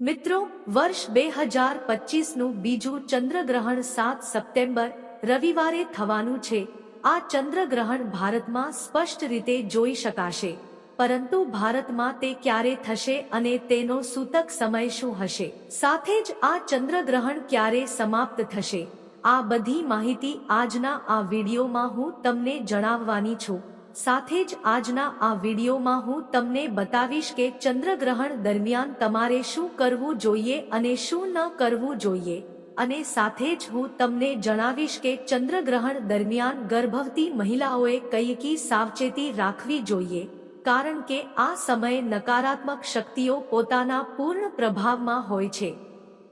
મિત્રો, વર્ષ બે હજાર પચીસનું બીજું ચંદ્રગ્રહણ સાત સપ્ટેમ્બર, રવિવારે થવાનું છે. આ ચંદ્રગ્રહણ ભારતમાં સ્પષ્ટ રીતે જોઈ શકાશે. પરંતુ ભારતમાં તે ક્યારે થશે અને તેનો સૂતક સમય શું હશે? સાથે જ આ ચંદ્રગ્રહણ ક્યારે સમાપ્ત થશે? આ બધી માહિતી આજના આ વિડીયોમાં હું તમને જણાવવાની છું. સાથે જ આજના આ વિડીયોમાં હું તમને બતાવીશ કે ચંદ્રગ્રહણ દરમિયાન તમારે શું કરવું જોઈએ અને શું ન કરવું જોઈએ. અને સાથે જ હું તમને જણાવીશ કે ચંદ્રગ્રહણ દરમિયાન ગર્ભવતી મહિલાઓએ કઈ સાવચેતી રાખવી જોઈએ. કારણ કે આ સમયે નકારાત્મક શક્તિઓ પોતાના પૂર્ણ પ્રભાવમાં હોય છે.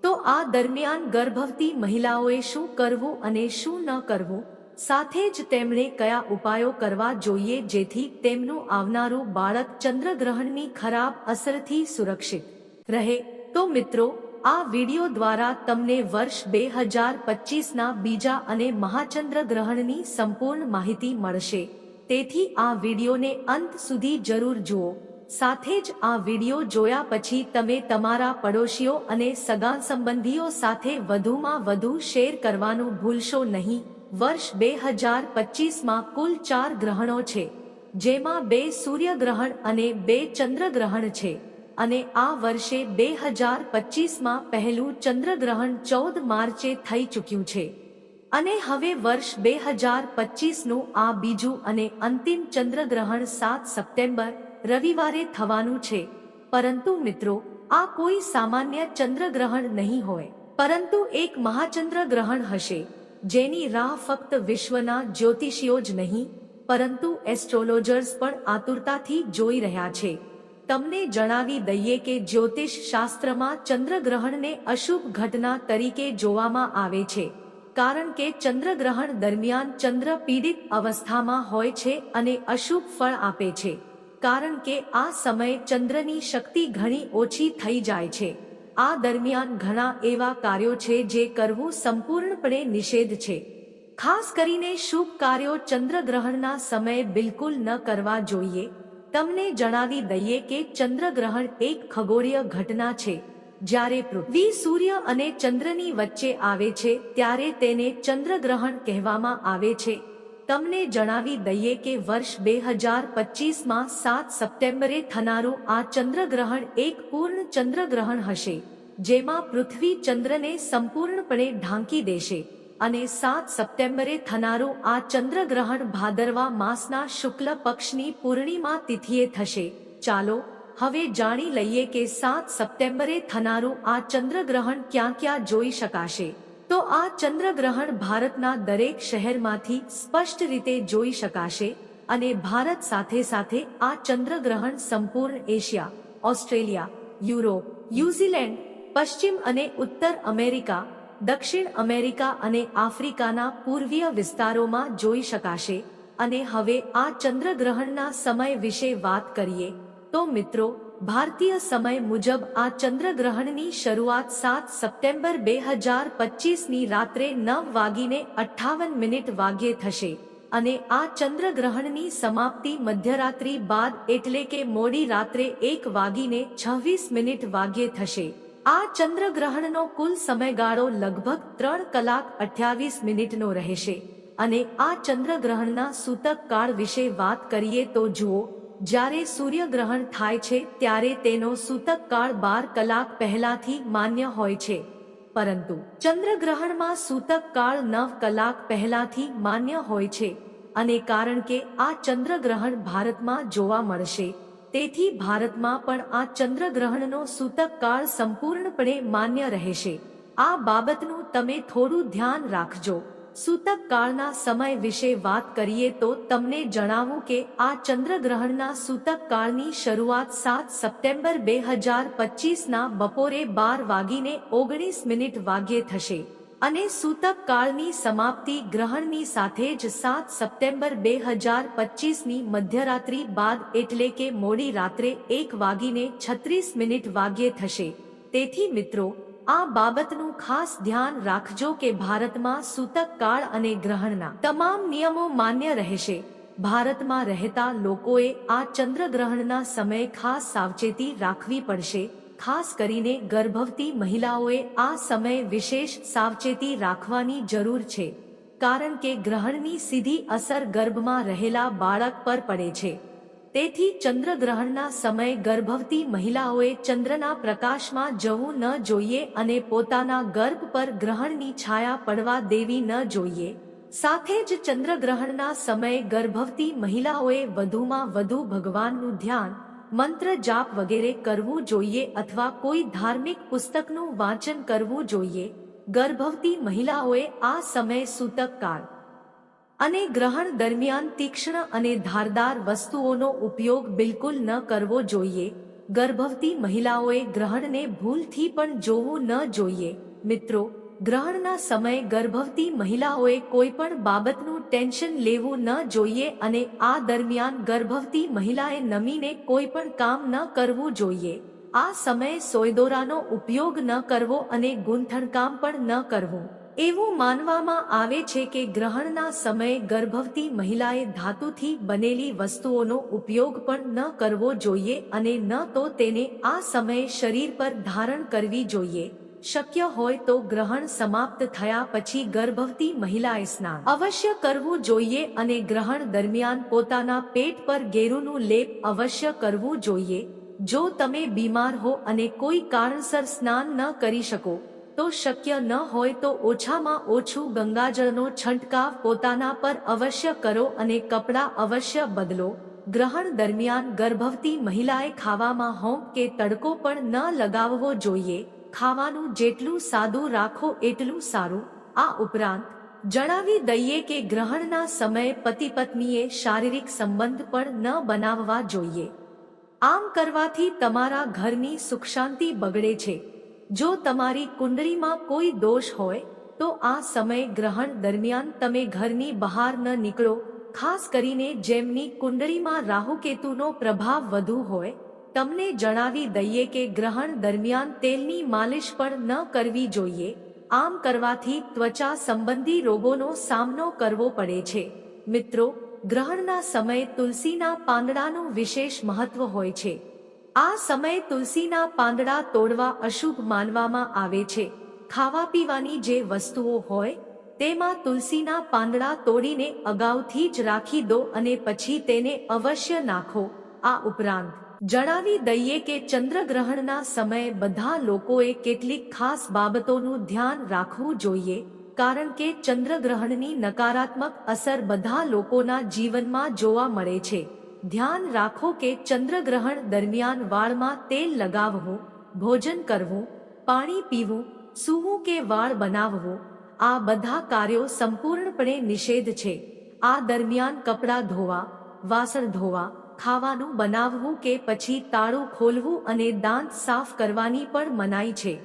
તો આ દરમિયાન ગર્ભવતી મહિલાઓએ શું કરવું અને શું ન કરવું? સાથે જ તેમણે કયા ઉપાયો કરવા જોઈએ જેથી તેમનું આવનારું બાળક ચંદ્રગ્રહણની ખરાબ અસરથી સુરક્ષિત રહે? તો મિત્રો, આ વિડિયો દ્વારા તમને વર્ષ બે હજાર પચીસના બીજા અને મહાચંદ્ર ગ્રહણની સંપૂર્ણ માહિતી મળશે. તેથી આ વિડિયોને અંત સુધી જરૂર જુઓ. સાથે જ આ વિડિયો જોયા પછી તમે તમારા પડોશીઓ અને સગા સંબંધીઓ સાથે વધુમાં વધુ શેર કરવાનું ભૂલશો નહીં. વર્ષ બે હજાર પચીસમાં કુલ ચાર ગ્રહણો છે, જેમાં બે સૂર્યગ્રહણ અને બે ચંદ્રગ્રહણ છે. અને આ વર્ષે બે હજાર પચીસમાં પહેલું ચંદ્રગ્રહણ ચૌદ માર્ચે થઈ ચૂક્યું છે. અને હવે વર્ષ બે હજાર પચીસનું આ બીજું અને અંતિમ ચંદ્રગ્રહણ સાત સપ્ટેમ્બર, રવિવારે થવાનું છે. પરંતુ મિત્રો, આ કોઈ સામાન્ય ચંદ્રગ્રહણ નહીં હોય. પરંતુ એક મહાચંદ્ર ગ્રહણ હશે. જેની રાહ ફક્ત વિશ્વના જ્યોતિષીઓ જ નહીં, પરંતુ એસ્ટ્રોલોજર્સ પણ આતુરતાથી જોઈ રહ્યા છે. તમને જણાવી દઈએ કે જ્યોતિષ શાસ્ત્રમાં ચંદ્રગ્રહણને અશુભ ઘટના તરીકે જોવામાં આવે છે, કારણ કે ચંદ્રગ્રહણ દરમિયાન ચંદ્ર પીડિત અવસ્થામાં હોય છે અને અશુભ ફળ આપે છે, કારણ કે આ સમયે ચંદ્રની શક્તિ ઘણી ઓછી થઈ જાય છે. આ દરમિયાન ઘણા એવા કાર્યો છે જે કરવું સંપૂર્ણપણે નિષેધ છે. ખાસ કરીને શુભ કાર્યો ચંદ્રગ્રહણના સમયે બિલકુલ ન કરવા જોઈએ. તમને જણાવી દઈએ કે ચંદ્રગ્રહણ એક ખગોળીય ઘટના છે. જ્યારે પૃથ્વી, સૂર્ય અને ચંદ્રની વચ્ચે આવે છે, ત્યારે તેને ચંદ્રગ્રહણ કહેવામાં આવે છે. તમને જણાવી દઈએ કે વર્ષ બે હજાર પચીસમાં સાત સપ્ટેમ્બરે થનારું આ ચંદ્રગ્રહણ એક પૂર્ણ ચંદ્રગ્રહણ હશે, જેમાં પૃથ્વી ચંદ્રને સંપૂર્ણપણે ઢાંકી દેશે અને સાત સપ્ટેમ્બરે થનારું આ ચંદ્રગ્રહણ ભાદરવા માસના શુક્લ પક્ષની પૂર્ણિમા તિથિએ થશે. ચાલો, હવે જાણી લઈએ કે સાત સપ્ટેમ્બરે થનારું આ ચંદ્રગ્રહણ ક્યાં ક્યાં જોઈ શકાશે. તો આ ચંદ્રગ્રહણ ભારતના દરેક શહેરમાંથી સ્પષ્ટ રીતે જોઈ શકાશે અને ભારત સાથે સાથે આ ચંદ્રગ્રહણ સંપૂર્ણ એશિયા, ઓસ્ટ્રેલિયા, યુરોપ, ન્યુઝીલેન્ડ, પશ્ચિમ અને ઉત્તર અમેરિકા, દક્ષિણ અમેરિકા અને આફ્રિકાના પૂર્વીય વિસ્તારોમાં જોઈ શકાશે. અને હવે આ ચંદ્રગ્રહણના સમય વિશે વાત કરીએ. તો મિત્રો, ભારતીય સમય મુજબ આ ચંદ્રગ્રહણની શરૂઆત સાત સપ્ટેમ્બર બે હજાર પચીસની રાત્રે નવ વાગીને અઠ્ઠાવન મિનિટ વાગ્યે થશે અને આ ચંદ્રગ્રહણની સમાપ્તિ મધ્યરાત્રિ બાદ એટલે કે મોડી રાત્રે એક વાગીને છવ્વીસ મિનિટ વાગ્યે થશે. આ ચંદ્રગ્રહણનો કુલ સમયગાળો લગભગ ત્રણ કલાક અઠ્યાવીસ મિનિટનો રહેશે. અને આ ચંદ્રગ્રહણના સૂતક કાળ વિશે વાત કરીએ તો જુઓ જ્યારે સૂર્યગ્રહણ થાય છે ત્યારે તેનો સૂતક કાળ બાર કલાક પહેલાથી માન્ય હોય છે. પરંતુ ચંદ્રગ્રહણમાં સૂતક કાળ નવ કલાક પહેલાથી માન્ય હોય છે. અને કારણ કે આ ચંદ્રગ્રહણ ભારતમાં જોવા મળશે, તેથી ભારતમાં પણ આ ચંદ્રગ્રહણનો સૂતક કાળ સંપૂર્ણપણે માન્ય રહેશે. આ બાબતનું તમે થોડું ધ્યાન રાખજો. સૂતક કાળના સમય વિશે વાત કરીએ તો તમને જણાવું કે આ ચંદ્રગ્રહણના સૂતક કાળની શરૂઆત સાત સપ્ટેમ્બર બે હજાર પચીસના બપોરે બાર વાગીને ઓગણીસ મિનિટ વાગ્યે થશે અને સૂતક કાળની સમાપ્તિ ગ્રહણની સાથે જ સાત સપ્ટેમ્બર બે હજાર પચીસની મધ્યરાત્રિ બાદ એટલે કે મોડી રાત્રે એક વાગીને છત્રીસ મિનિટ વાગ્યે થશે. તેથી મિત્રો આ બાબતનું ખાસ ધ્યાન રાખજો કે ભારતમાં સૂતક કાળ અને ગ્રહણના તમામ નિયમો માન્ય રહેશે. ભારતમાં રહેતા લોકોએ આ ચંદ્રગ્રહણના સમયે ખાસ સાવચેતી રાખવી પડશે. ખાસ કરીને ગર્ભવતી મહિલાઓએ આ સમયે વિશેષ સાવચેતી રાખવાની જરૂર છે. કારણ કે ગ્રહણની સીધી અસર ગર્ભમાં રહેલા બાળક પર પડે છે. તેથી ચંદ્રગ્રહણના સમયે ગર્ભવતી મહિલાઓએ ચંદ્રના પ્રકાશમાં જવું ન જોઈએ અને પોતાના ગર્ભ પર ગ્રહણની છાયા પડવા દેવી ન જોઈએ. સાથે જ ચંદ્રગ્રહણના સમયે ગર્ભવતી મહિલાઓએ વધુમાં વધુ ભગવાનનું ધ્યાન, મંત્ર જાપ વગેરે કરવું જોઈએ અથવા કોઈ ધાર્મિક પુસ્તકનું વાંચન કરવું જોઈએ. ગર્ભવતી મહિલાઓએ આ સમયે સૂતક કાળ અને ગ્રહણ દરમિયાન તીક્ષ્ણ અને ધારદાર વસ્તુઓનો ઉપયોગ બિલકુલ ન કરવો જોઈએ. ગર્ભવતી મહિલાઓએ ગ્રહણને ભૂલથી પણ જોવું ન જોઈએ. મિત્રો, ગ્રહણના સમયે ગર્ભવતી મહિલાઓએ કોઈ પણ બાબતનું ટેન્શન લેવું ન જોઈએ અને આ દરમિયાન ગર્ભવતી મહિલાએ નમીને કોઈ પણ કામ ન કરવું જોઈએ. આ સમયે સોયદોરાનો ઉપયોગ ન કરવો અને ગૂંથણકામ પણ ન કરવું. એવું માનવામાં આવે છે કે ગ્રહણના સમયે ગર્ભવતી મહિલાએ ધાતુથી બનેલી વસ્તુઓનો ઉપયોગ પણ ન કરવો જોઈએ અને ન તો તેને આ સમયે શરીર પર ધારણ કરવી જોઈએ. શક્ય હોય તો ગ્રહણ સમાપ્ત થયા પછી ગર્ભવતી મહિલાએ સ્નાન અવશ્ય કરવું જોઈએ અને ગ્રહણ દરમિયાન પોતાના પેટ પર ગેરુનું લેપ અવશ્ય કરવું જોઈએ. જો તમે બીમાર હો અને કોઈ કારણસર સ્નાન ન કરી શકો તો શક્ય ન હોય તો ઓછામાં ઓછું ગંગાજળનો છંટકાવ પોતાના પર અવશ્ય કરો અને કપડાં અવશ્ય બદલો. ગ્રહણ દરમિયાન ગર્ભવતી મહિલાએ ખાવામાં હોમ કે તડકો પણ ન લગાવવો જોઈએ. ખાવાનું જેટલું સાદું રાખો એટલું સારું. આ ઉપરાંત, જણાવી દઈએ કે ગ્રહણના સમયે પતિ પત્નીએ શારીરિક સંબંધ પણ ન બનાવવા જોઈએ. આમ કરવાથી તમારા ઘરની સુખ શાંતિ બગડે છે. જો તમારી કુંડળીમાં કોઈ દોષ હોય, તો આ સમય ગ્રહણ દરમિયાન તમે ઘરની બહાર ન નીકળો. ખાસ કરીને જેમની કુંડળીમાં રાહુકેતુનો પ્રભાવ વધુ હોય, તમને જણાવી દઈએ કે ગ્રહણ દરમિયાન તેલની માલિશ પણ ન કરવી જોઈએ. આમ કરવાથી ત્વચા સંબંધી રોગોનો સામનો કરવો પડે છે. મિત્રો, ગ્રહણના સમયે તુલસીના પાંદડાનું વિશેષ મહત્વ હોય છે. આ સમયે તુલસીના પાંદડા તોડવા અશુભ માનવામાં આવે છે. ખાવા પીવાની જે વસ્તુઓ હોય, તેમાં તુલસીના પાંદડા તોડીને અગાઉથી જ રાખી દો અને પછી તેને અવશ્ય નાખો. આ ઉપરાંત, જણાવી દઈએ કે ચંદ્રગ્રહણના સમયે બધા લોકોએ કેટલીક ખાસ બાબતોનું ધ્યાન રાખવું જોઈએ, કારણ કે ચંદ્રગ્રહણની નકારાત્મક અસર બધા લોકોના જીવનમાં જોવા મળે છે. ધ્યાન રાખો કે ચંદ્રગ્રહણ દરમિયાન વાળમાં તેલ લગાવવું, ભોજન કરવું, પાણી પીવું, સૂવું કે વાળ બનાવવું, આ બધા કાર્યો સંપૂર્ણપણે નિષેધ છે. આ દરમિયાન કપડાં ધોવા, વાસણ ધોવા, ખાવાનું બનાવવું કે પછી તાળું ખોલવું અને દાંત સાફ કરવાની પણ મનાઈ છે.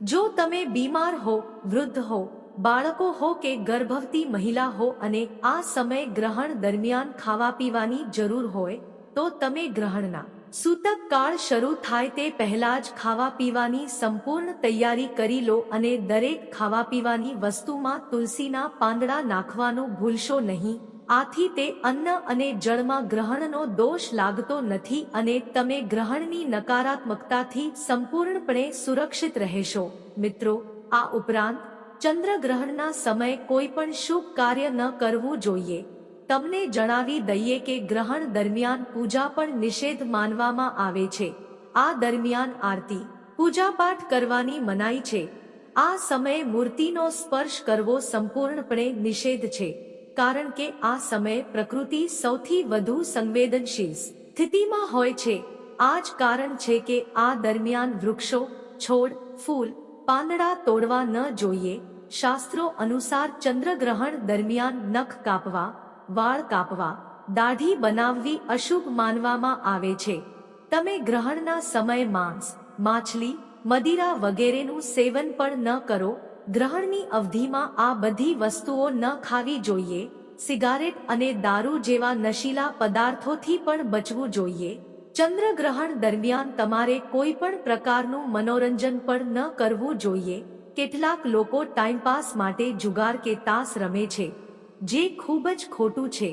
જો તમે બીમાર હો, વૃદ્ધ હો બાળકો હો કે ગર્ભવતી મહિલા હો અને આ સમય ગ્રહણ દરમિયાન ખાવા પીવાની જરૂર હોય, તો તમે ગ્રહણના સૂતક કાળ શરૂ થાય તે પહેલા જ ખાવા પીવાની સંપૂર્ણ તૈયારી કરી લો અને દરેક ખાવા પીવાની વસ્તુમાં તુલસીના પાંદડા નાખવાનું ભૂલશો નહીં. આથી તે અન્ન અને જળમાં ગ્રહણનો દોષ લાગતો નથી અને તમે ગ્રહણની નકારાત્મકતાથી સંપૂર્ણપણે સુરક્ષિત રહેશો. મિત્રો, આ ઉપરાંત ચંદ્રગ્રહણના સમયે કોઈ પણ શુભ કાર્ય ન કરવું જોઈએ. તમને જણાવી દઈએ કે ગ્રહણ દરમિયાન પૂજા પણ નિષેધ માનવામાં આવે છે. આ દરમિયાન આરતી, પૂજાપાઠ કરવાની મનાઈ છે. આ સમયે મૂર્તિનો સ્પર્શ કરવો સંપૂર્ણપણે નિષેધ છે. કારણ કે આ સમયે પ્રકૃતિ સૌથી વધુ સંવેદનશીલ સ્થિતિમાં હોય છે. આ જ કારણ છે કે આ દરમિયાન વૃક્ષો, છોડ, ફૂલ પાંદડા તોડવા ન જોઈએ, શાસ્ત્રો અનુસાર ચંદ્રગ્રહણ દરમિયાન નખ કાપવા, વાળ કાપવા, દાઢી બનાવવી અશુભ માનવામાં આવે છે. તમે ગ્રહણના સમય માંસ, માછલી, મદિરા વગેરેનું સેવન પણ ન કરો. ગ્રહણની અવધિમાં આ બધી વસ્તુઓ ન ખાવી જોઈએ. સિગારેટ અને દારૂ જેવા નશીલા પદાર્થોથી પણ બચવું જોઈએ. ચંદ્રગ્રહણ દરમિયાન તમારે કોઈ પણ પ્રકારનું મનોરંજન પણ ન કરવું જોઈએ. કેટલાક લોકો ટાઈમપાસ માટે જુગાર કે તાસ રમે છે, જે ખૂબ જ ખોટું છે.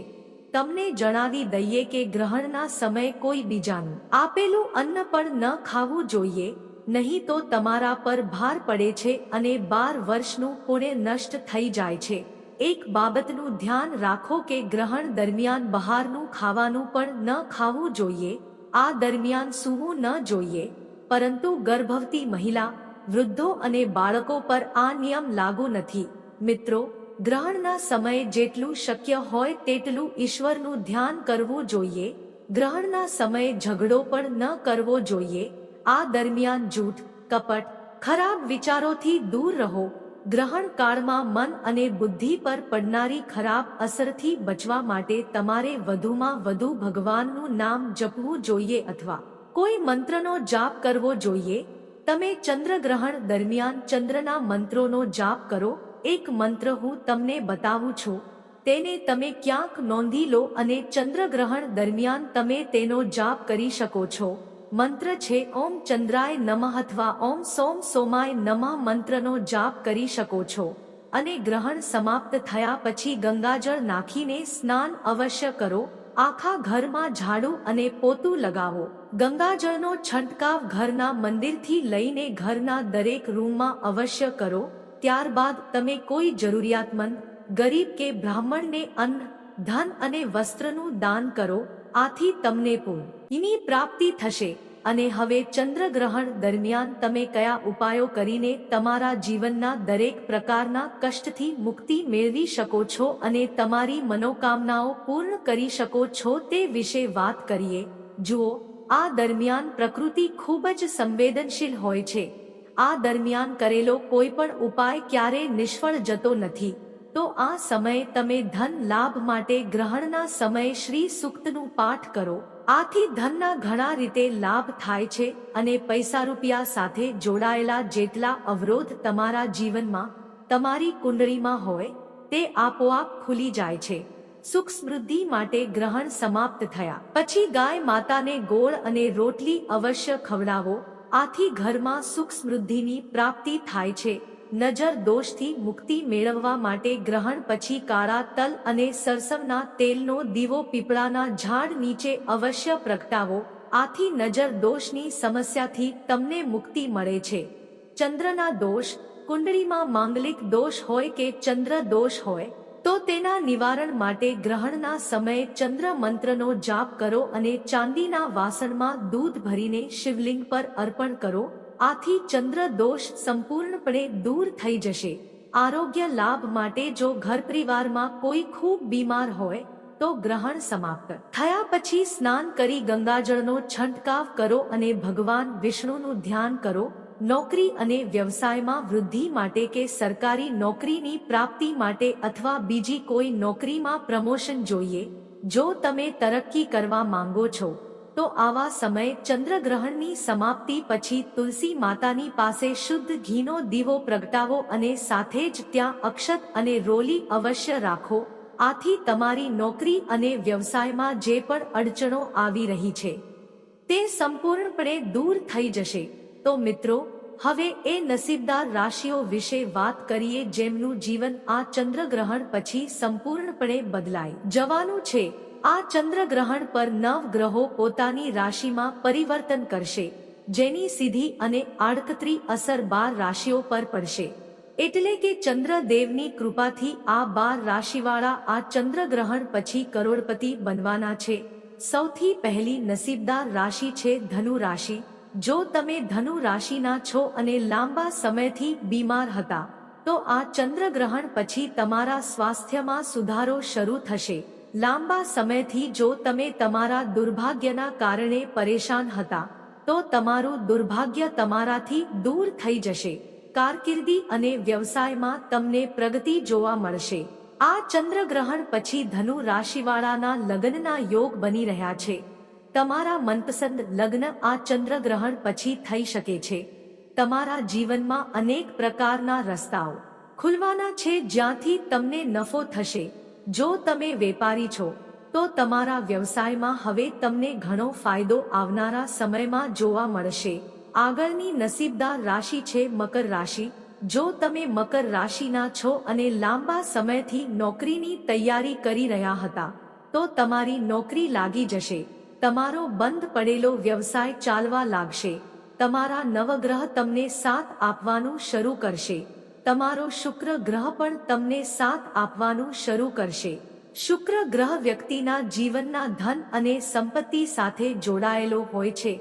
તમને જણાવી દઈએ કે ગ્રહણના સમયે કોઈ બીજાનું આપેલું અન્ન પણ ન ખાવું જોઈએ, નહીં તો તમારા પર ભાર પડે છે અને બાર વર્ષનું પુણ્ય નષ્ટ થઈ જાય છે. એક બાબતનું ધ્યાન રાખો કે ગ્રહણ દરમિયાન બહારનું ખાવાનું પણ ન ખાવું જોઈએ આ દરમિયાન સૂવું ન જોઈએ, પરંતુ ગર્ભવતી મહિલા, વૃદ્ધો અને બાળકો પર આ નિયમ લાગુ નથી. મિત્રો, ગ્રહણના સમયે જેટલું શક્ય હોય તેટલું ઈશ્વરનું ધ્યાન કરવું જોઈએ, ગ્રહણના સમયે ઝઘડો પણ ન કરવો જોઈએ. આ દરમિયાન જૂઠ, કપટ, ખરાબ વિચારોથી દૂર રહો. ગ્રહણ કાળમાં મન અને બુદ્ધિ પર પડનારી ખરાબ અસરથી બચવા માટે તમારે વધુમાં વધુ ભગવાનનું નામ જપવું જોઈએ અથવા કોઈ મંત્રનો જાપ કરવો જોઈએ? તમે ચંદ્રગ્રહણ દરમિયાન ચંદ્રના મંત્રોનો જાપ કરો. એક મંત્ર હું તમને બતાવું છું. તેને તમે ક્યાંક નોંધી લો અને ચંદ્રગ્રહણ દરમિયાન તમે તેનો જાપ કરી શકો છો. મંત્ર છે, ઓમ ચંદ્રાય નમઃ અથવા ઓમ સોમ સોમાય નમઃ મંત્રનો જાપ કરી શકો છો. અને ગ્રહણ સમાપ્ત થયા પછી ગંગાજળ નાખીને સ્નાન અવશ્ય કરો. આખા ઘરમાં ઝાડુ અને પોતું લગાવો. ગંગાજળનો છંટકાવ ઘરના મંદિરથી લઈને ઘરના દરેક રૂમમાં અવશ્ય કરો. ત્યારબાદ તમે કોઈ જરૂરિયાતમંદ, ગરીબ કે બ્રાહ્મણને અન્ન, ધન અને વસ્ત્રનું દાન કરો. આથી તમને પુણ્યની પ્રાપ્તિ થશે. અને હવે ચંદ્રગ્રહણ દરમિયાન તમે કયા ઉપાયો કરીને તમારા જીવનના દરેક પ્રકારના કષ્ટથી મુક્તિ મેળવી શકો છો અને તમારી મનોકામનાઓ પૂર્ણ કરી શકો છો તે વિશે વાત કરીએ. જુઓ, આ દરમિયાન પ્રકૃતિ ખૂબ જ સંવેદનશીલ હોય છે. આ દરમિયાન કરેલો કોઈ પણ ઉપાય ક્યારેય નિષ્ફળ જતો નથી. તો આ સમયે તમે ધન લાભ માટે ગ્રહણના સમયે શ્રી સુક્તનું પાઠ કરો. આથી ધનના ઘણા રીતે લાભ થાય છે અને પૈસા રૂપિયા સાથે જોડાયેલા જેટલા અવરોધ તમારા જીવનમાં, તમારી કુંડળીમાં હોય, તે આપોઆપ ખુલી જાય છે. સુખ સમૃદ્ધિ માટે ગ્રહણ સમાપ્ત થયા. પછી ગાય માતાને ગોળ અને રોટલી અવશ્ય ખવડાવો. આથી ઘરમાં સુખ સમૃદ્ધિની પ્રાપ્તિ થાય છે. નજર દોષથી મુક્તિ મેળવવા માટે ગ્રહણ પછી કારા તલ અને સરસવના તેલનો દીવો પીપળાના ઝાડ નીચે અવશ્ય પ્રગટાવો. આથી નજર દોષની સમસ્યાથી તમને મુક્તિ મળે છે. ચંદ્રના દોષ, કુંડળીમાં માંગલિક દોષ હોય કે ચંદ્ર દોષ હોય, તો તેના નિવારણ માટે ગ્રહણના સમયે ચંદ્ર મંત્રનો જાપ કરો અને ચાંદીના વાસણમાં દૂધ ભરીને શિવલિંગ પર અર્પણ કરો. આથી ચંદ્ર દોષ સંપૂર્ણપણે દૂર થઈ જશે. આરોગ્ય લાભ માટે જો ઘર પરિવારમાં કોઈ ખૂબ બીમાર હોય, તો ગ્રહણ સમાપ્ત. થયા પછી સ્નાન કરી ગંગાજળનો છંટકાવ કરો અને ભગવાન વિષ્ણુનું ધ્યાન કરો. નોકરી અને વ્યવસાયમાં વૃદ્ધિ માટે કે સરકારી નોકરીની પ્રાપ્તિ માટે અથવા બીજી કોઈ નોકરીમાં પ્રમોશન જોઈએ. જો તમે તરક્કી કરવા માંગો છો તો આવા સમયે ચંદ્રગ્રહણની સમાપ્તિ પછી તુલસી માતાની પાસે શુદ્ધ ઘીનો દીવો પ્રગટાવો અને સાથે જ ત્યાં અક્ષત અને રોલી અવશ્ય રાખો. આથી તમારી નોકરી અને વ્યવસાયમાં જે પણ અડચણો આવી રહી છે, તે સંપૂર્ણપણે દૂર થઈ જશે. તો મિત્રો, હવે એ નસીબદાર રાશિઓ વિશે વાત કરીએ જેમનું જીવન આ ચંદ્રગ્રહણ પછી સંપૂર્ણપણે બદલાય જવાનું છે. આ ચંદ્રગ્રહણ પર નવ ગ્રહો પોતાની રાશિમાં પરિવર્તન કરશે, જેની સીધી અને આડકતરી અસર બાર રાશિઓ પર પડશે. એટલે કે ચંદ્રદેવની કૃપાથી આ બાર રાશિવાળા આ ચંદ્રગ્રહણ પછી કરોડપતિ બનવાના છે. સૌથી પહેલી નસીબદાર રાશિ છે ધનુ રાશિ. જો તમે ધનુ રાશિના છો અને લાંબા સમયથી બીમાર હતા, તો આ ચંદ્રગ્રહણ પછી તમારા સ્વાસ્થ્યમાં સુધારો શરૂ થશે. લાંબા સમયથી જો તમે તમારા દુર્ભાગ્યના કારણે પરેશાન હતા, તો તમારું દુર્ભાગ્ય તમારાથી દૂર થઈ જશે. કારકિર્દી અને વ્યવસાયમાં તમને પ્રગતિ જોવા મળશે. આ ચંદ્રગ્રહણ પછી ધનુ રાશિવાળાના લગ્નના યોગ બની રહ્યા છે. તમારા મનપસંદ લગ્ન આ ચંદ્રગ્રહણ પછી થઈ શકે છે. તમારા જીવનમાં અનેક પ્રકારના રસ્તાઓ ખુલવાના છે જ્યાંથી તમને નફો થશે. જો તમે વેપારી છો, તો તમારા વ્યવસાયમાં હવે તમને ઘણો ફાયદો આવનારા સમયમાં જોવા મળશે. આગળની નસીબદાર રાશિ છે મકર રાશિ. જો તમે મકર રાશિના છો અને લાંબા સમયથી નોકરીની તૈયારી કરી રહ્યા હતા, તો તમારી નોકરી લાગી જશે. તમારો બંધ પડેલો વ્યવસાય ચાલવા લાગશે. તમારા નવગ્રહ તમને સાથ આપવાનું શરૂ કરશે. તમારો શુક્ર ગ્રહ પણ તમને સાથ આપવાનું શરૂ કરશે. શુક્ર ગ્રહ વ્યક્તિના જીવનના ધન અને સંપત્તિ સાથે જોડાયેલો હોય છે.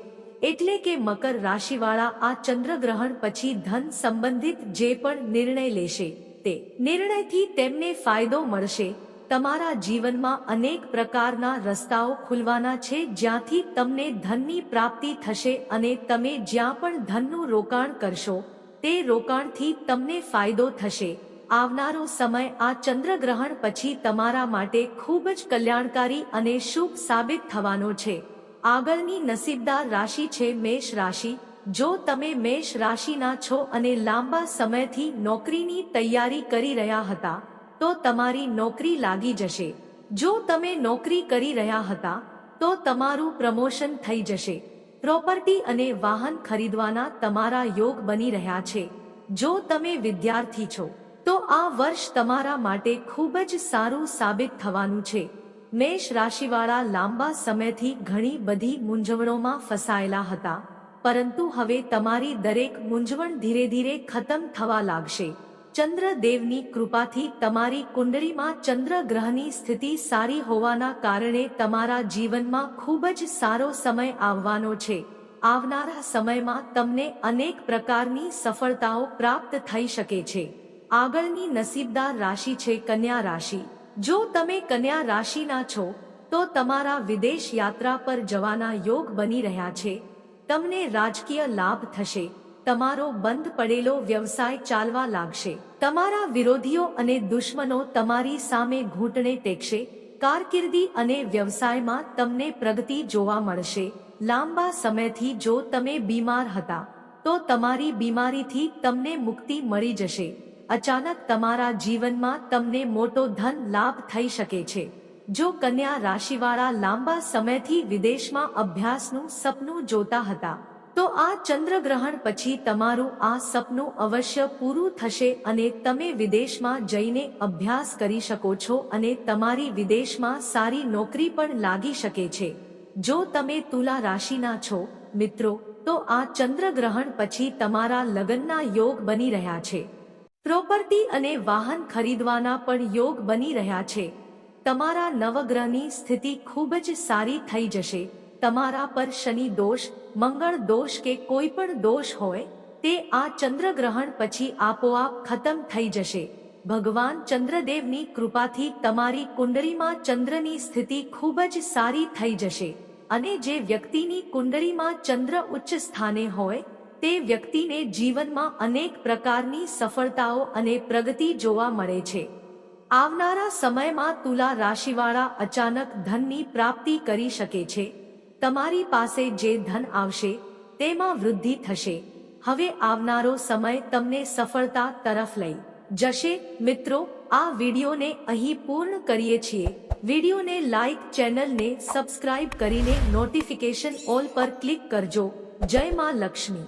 એટલે કે મકર રાશિવાળા આ ચંદ્રગ્રહણ પછી ધન સંબંધિત જે પણ નિર્ણય લેશે, તે નિર્ણયથી તેમને ફાયદો મળશે. તમારા જીવનમાં અનેક પ્રકારના રસ્તાઓ ખુલવાના છે જ્યાંથી તમને ધનની પ્રાપ્તિ થશે અને તમે જ્યાં પણ ધનનું રોકાણ કરશો તે રોકાણથી તમને ફાયદો થશે. આવનારો સમય આ ચંદ્રગ્રહણ પછી તમારા માટે ખૂબ જ કલ્યાણકારી અને શુભ સાબિત થવાનો છે. આગળની નસીબદાર રાશિ છે મેષ રાશિ. જો તમે મેષ રાશિના છો અને લાંબા સમયથી નોકરીની તૈયારી કરી રહ્યા હતા, તો તમારી નોકરી લાગી જશે. જો તમે નોકરી કરી રહ્યા હતા, તો તમારું પ્રમોશન થઈ જશે. પ્રોપર્ટી અને વાહન ખરીદવાના તમારા યોગ બની રહ્યા છે. જો તમે વિદ્યાર્થી છો, તો આ વર્ષ તમારા માટે ખૂબ જ સારું સાબિત થવાનું છે. મેષ રાશિવાળા લાંબા સમયથી ઘણી બધી મૂંઝવણોમાં ફસાયેલા હતા, પરંતુ હવે તમારી દરેક મૂંઝવણ ધીરે ધીરે ખતમ થવા લાગશે. ચંદ્રદેવની કૃપાથી તમારી કુંડળીમાં ચંદ્ર ગ્રહની સ્થિતિ સારી હોવાના કારણે તમારા જીવનમાં ખૂબ જ સારો સમય આવવાનો છે. આવનારા સમયમાં તમને અનેક પ્રકારની સફળતાઓ પ્રાપ્ત થઈ શકે છે. આગળની નસીબદાર રાશિ છે કન્યા રાશિ. જો તમે કન્યા રાશિના છો, તો તમારા વિદેશ યાત્રા પર જવાના યોગ બની રહ્યા છે. તમને રાજકીય લાભ થશે. તમારો બંધ પડેલો વ્યવસાય ચાલવા લાગશે. તમારા વિરોધીઓ અને દુશ્મનો તમારી સામે ઘૂંટણે ટેકશે. કારકિર્દી અને વ્યવસાયમાં તમને પ્રગતિ જોવા મળશે. લાંબા સમયથી જો તમે બીમાર હતા, તો તમારી બીમારીથી તમને મુક્તિ મળી જશે. અચાનક તમારા જીવનમાં તમને મોટો ધન લાભ થઈ શકે છે. જો કન્યા રાશિવાળા લાંબા સમયથી વિદેશમાં અભ્યાસનું સપનું જોતા હતા તો આ ચંદ્રગ્રહણ પછી તમારું આ સપનું અવશ્ય પૂરું થશે અને તમે વિદેશમાં જઈને અભ્યાસ કરી શકો છો અને તમારી વિદેશમાં સારી નોકરી પણ લાગી શકે છે. જો તમે તુલા રાશિના છો, મિત્રો, તો આ ચંદ્રગ્રહણ પછી તમારા લગ્નના યોગ બની રહ્યા છે. પ્રોપર્ટી અને વાહન ખરીદવાના પણ યોગ બની રહ્યા છે. તમારા નવગ્રહની સ્થિતિ ખૂબ જ સારી થઈ જશે. તમારા પર શનિ દોષ મંગળ દોષ કે કોઈ પણ દોષ હોય, તે આ ચંદ્રગ્રહણ પછી આપોઆપ ખતમ થઈ જશે. ભગવાન ચંદ્રદેવની કૃપાથી તમારી કુંડળીમાં ચંદ્રની સ્થિતિ ખૂબ જ સારી થઈ જશે. અને જે વ્યક્તિની કુંડળીમાં ચંદ્ર ઉચ્ચ સ્થાને હોય, તે વ્યક્તિને જીવનમાં અનેક પ્રકારની સફળતાઓ અને પ્રગતિ જોવા મળે છે. આવનારા સમયમાં તુલા રાશિવાળા અચાનક ધનની પ્રાપ્તિ કરી શકે છે. તમારી પાસે જે ધન આવશે, તેમાં વૃદ્ધિ થશે. હવે આવનારો સમય તમને સફળતા તરફ લઈ જશે. મિત્રો, આ વિડીયોને અહીં પૂર્ણ કરીએ છીએ. વિડીયોને લાઈક ચેનલને સબસ્ક્રાઇબ કરીને નોટિફિકેશન ઓલ પર ક્લિક કરજો. જય માં લક્ષ્મી.